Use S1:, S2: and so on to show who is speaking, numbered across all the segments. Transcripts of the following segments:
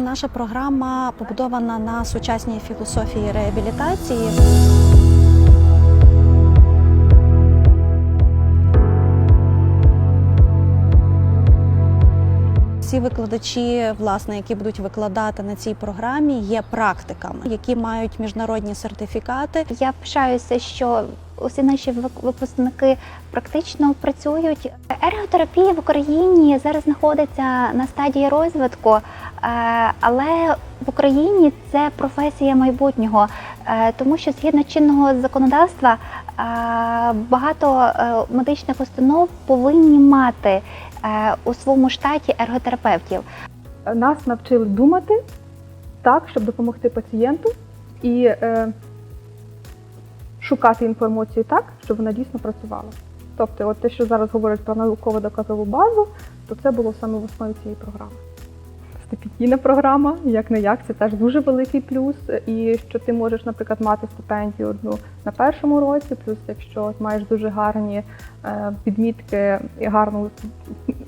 S1: Наша програма побудована на сучасній філософії реабілітації. Всі викладачі, власне, які будуть викладати на цій програмі, є практиками, які мають міжнародні сертифікати.
S2: Я пишаюся, що усі наші випускники практично працюють. Ерготерапія в Україні зараз знаходиться на стадії розвитку, але в Україні це професія майбутнього, е, тому що згідно чинного законодавства е, багато е, медичних установ повинні мати е, у своєму штаті ерготерапевтів.
S3: Нас навчили думати так, щоб допомогти пацієнту і е, шукати інформацію так, щоб вона дійсно працювала. Тобто, от те, що зараз говорять про науково доказову базу, то це було саме в основі цієї програми. Стипендійна програма, як не як, це теж дуже великий плюс. І що ти можеш, наприклад, мати стипендію одну на першому році, плюс якщо маєш дуже гарні е, відмітки і гарну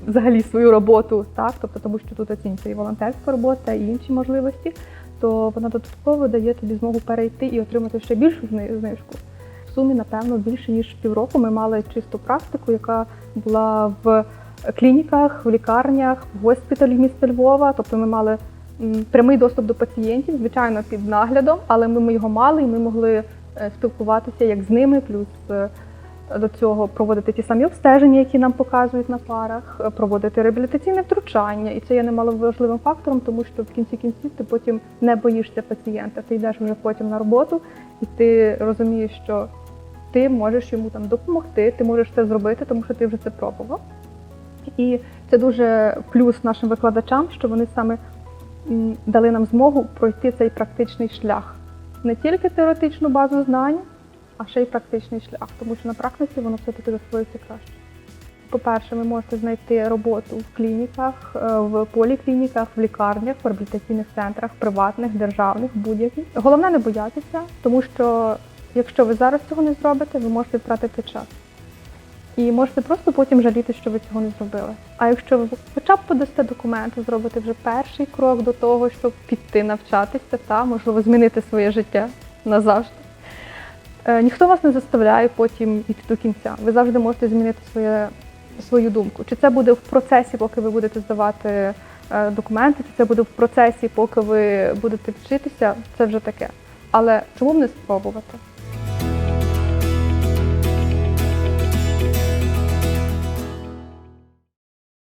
S3: взагалі свою роботу, так, тобто тому що тут оцінюється і волонтерська робота, і інші можливості, то вона додатково дає тобі змогу перейти і отримати ще більшу зни- знижку. В сумі, напевно, більше ніж півроку ми мали чисту практику, яка була в клініках, в лікарнях, в госпіталі міста Львова. Тобто ми мали прямий доступ до пацієнтів, звичайно, під наглядом, але ми, його мали і ми могли е, спілкуватися як з ними, плюс е, до цього проводити ті самі обстеження, які нам показують на парах, е, проводити реабілітаційне втручання. І це є немало важливим фактором, тому що в кінці кінців ти потім не боїшся пацієнта. Ти йдеш вже потім на роботу, і ти розумієш, що ти можеш йому там допомогти, ти можеш це зробити, тому що ти вже це пробував. І це дуже плюс нашим викладачам, що вони саме дали нам змогу пройти цей практичний шлях. Не тільки теоретичну базу знань, а ще й практичний шлях, тому що на практиці воно все-таки засвоюється краще. По-перше, ви можете знайти роботу в клініках, е, в поліклініках, в лікарнях, в реабілітаційних центрах, приватних, державних, будь-яких. Головне не боятися, тому що якщо ви зараз цього не зробите, ви можете втратити час. І можете просто потім жаліти, що ви цього не зробили. А якщо ви хоча б подасте документи, зробите вже перший крок до того, щоб піти навчатися, та можливо змінити своє життя назавжди. Е, Ніхто вас не заставляє потім йти до кінця. Ви завжди можете змінити своє, свою думку. Чи це буде в процесі, поки ви будете здавати е, документи, чи це буде в процесі, поки ви будете вчитися, це вже таке. Але чому б не спробувати?